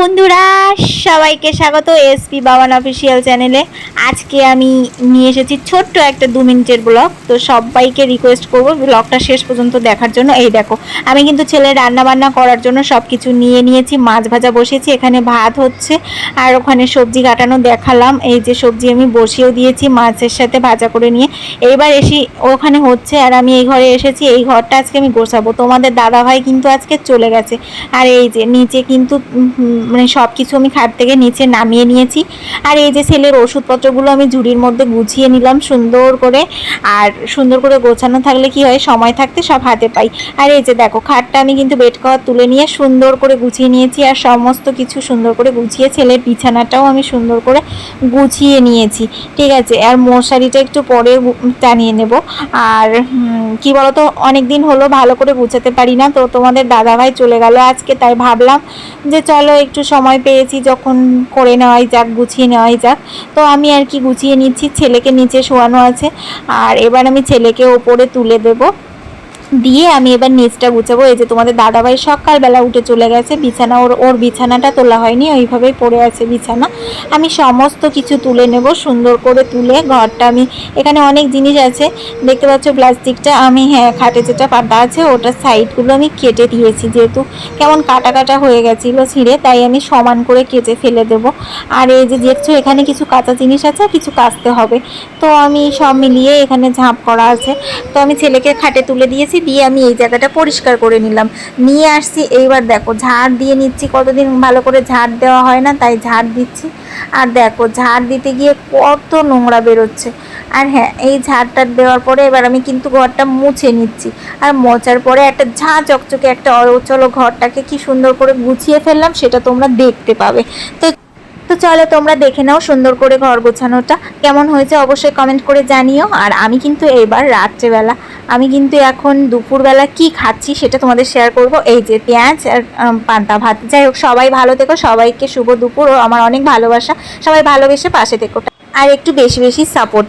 বন্ধুরা সবাইকে স্বাগত এসপি বাবান অফিসিয়াল চ্যানেলে। আজকে আমি নিয়ে এসেছি ছোট্ট একটা দু মিনিটের ব্লগ। তো সবাইকে রিকোয়েস্ট করব ব্লগটা শেষ পর্যন্ত দেখার জন্য। এই দেখো, আমি কিন্তু ছেলে রান্না বান্না করার জন্য সব কিছু নিয়ে নিয়েছি। মাছ ভাজা বসিয়েছি এখানে ভাত হচ্ছে, আর ওখানে সবজি কাটানো দেখালাম। এই যে সবজি আমি বসিয়েও দিয়েছি মাছের সাথে ভাজা করে নিয়ে। এইবার এসে ওখানে হচ্ছে, আর আমি এই ঘরে এসেছি। এই ঘরটা আজকে আমি গোছাবো। তোমাদের দাদা ভাই কিন্তু আজকে চলে গেছে। আর এই যে নিচে কিন্তু মানে সব কিছু আমি খাট থেকে নিচে নামিয়ে নিয়েছি। আর এই যে ছেলের ওষুধপত্রগুলো আমি ঝুড়ির মধ্যে গুছিয়ে নিলাম সুন্দর করে। আর সুন্দর করে গোছানো থাকলে কি হয়, সময় থাকতে সব হাতে পাই। আর এই যে দেখো, খাটটা আমি কিন্তু বেড কভার তুলে নিয়ে সুন্দর করে গুছিয়ে নিয়েছি। আর সমস্ত কিছু সুন্দর করে গুছিয়ে ছেলের বিছানাটাও আমি সুন্দর করে গুছিয়ে নিয়েছি। ঠিক আছে, আর মশারিটা একটু পরে টানিয়ে নেব। আর কি বলতো অনেক দিন হলো ভালো করে গুছাতে পারি না। তো তোমাদের দাদাভাই চলে গেল আজকে, তাই ভাবলাম যে চলো একটু সময় পেয়েছি, যখন করে নেওয়াই যাক, গুছিয়ে নেওয়াই যাক। তো আমি আর কি গুছিয়ে নিচ্ছি, ছেলেকে নিচে শোয়ানো আছে। আর এবার আমি ছেলেকে ওপরে তুলে দেবো। দিয়ে আমি এবার নিচটা গুছাবো। এই যে তোমাদের দাদাভাই সকালবেলা উঠে চলে গেছে, বিছানা ওর ওর বিছানাটা তোলা হয়নি, ওইভাবেই পড়ে আছে বিছানা। আমি সমস্ত কিছু তুলে নেব, সুন্দর করে তুলে ঘরটা আমি এখানে অনেক জিনিস আছে। দেখতে পাচ্ছ প্লাস্টিকটা আমি হ্যাঁ খাটে যেটা পাতা আছে, ওটার সাইডগুলো আমি কেটে দিয়েছি যেহেতু কেমন কাটা কাটা হয়ে গেছিল ছিঁড়ে, তাই আমি সমান করে কেটে ফেলে দেব। আর এই যে দেখছ, এখানে কিছু কাঁচা জিনিস আছে, কিছু কাচতে হবে। তো আমি সব মিলিয়ে এখানে ঝাঁপ করা আছে। তো আমি ছেলেকে খাটে তুলে দিয়েছি দিয়ে আমি এই জায়গাটা পরিষ্কার করে নিলাম। নিয়ে আসছি, এইবার দেখো, ঝাড় দিয়ে নিচ্ছি, কতদিন ভালো করে ঝাড় দেওয়া হয় না, তাই ঝাড় দিচ্ছি। আর দেখো, ঝাড় দিতে গিয়ে কত নোংরা বেরোচ্ছে। আর হ্যাঁ এই ঝাড়টা দেওয়ার পরে এবার আমি কিন্তু ঘরটা মুছে নিচ্ছি। আর মোছার পরে একটা ঝাঁ চকচকে একটা অচলো ঘরটাকে কি সুন্দর করে গুছিয়ে ফেললাম, সেটা তোমরা দেখতে পাবে। তো তো চলো তোমরা দেখে নাও সুন্দর করে ঘর গোছানোটা। কেমন হয়েছে অবশ্যই কমেন্ট করে জানিও। আর আমি কিন্তু এবার রাত্রেবেলা আমি কিন্তু এখন দুপুরবেলা কি খাচ্ছি সেটা তোমাদের শেয়ার করব। এই যে পেঁয়াজ আর পান্তা ভাত। যাই হোক, সবাই ভালো থেকো, সবাইকে শুভ দুপুর। ও আমার অনেক ভালোবাসা। সবাই ভালোবেসে পাশে থেকো। আর একটু বেশি বেশি সাপোর্ট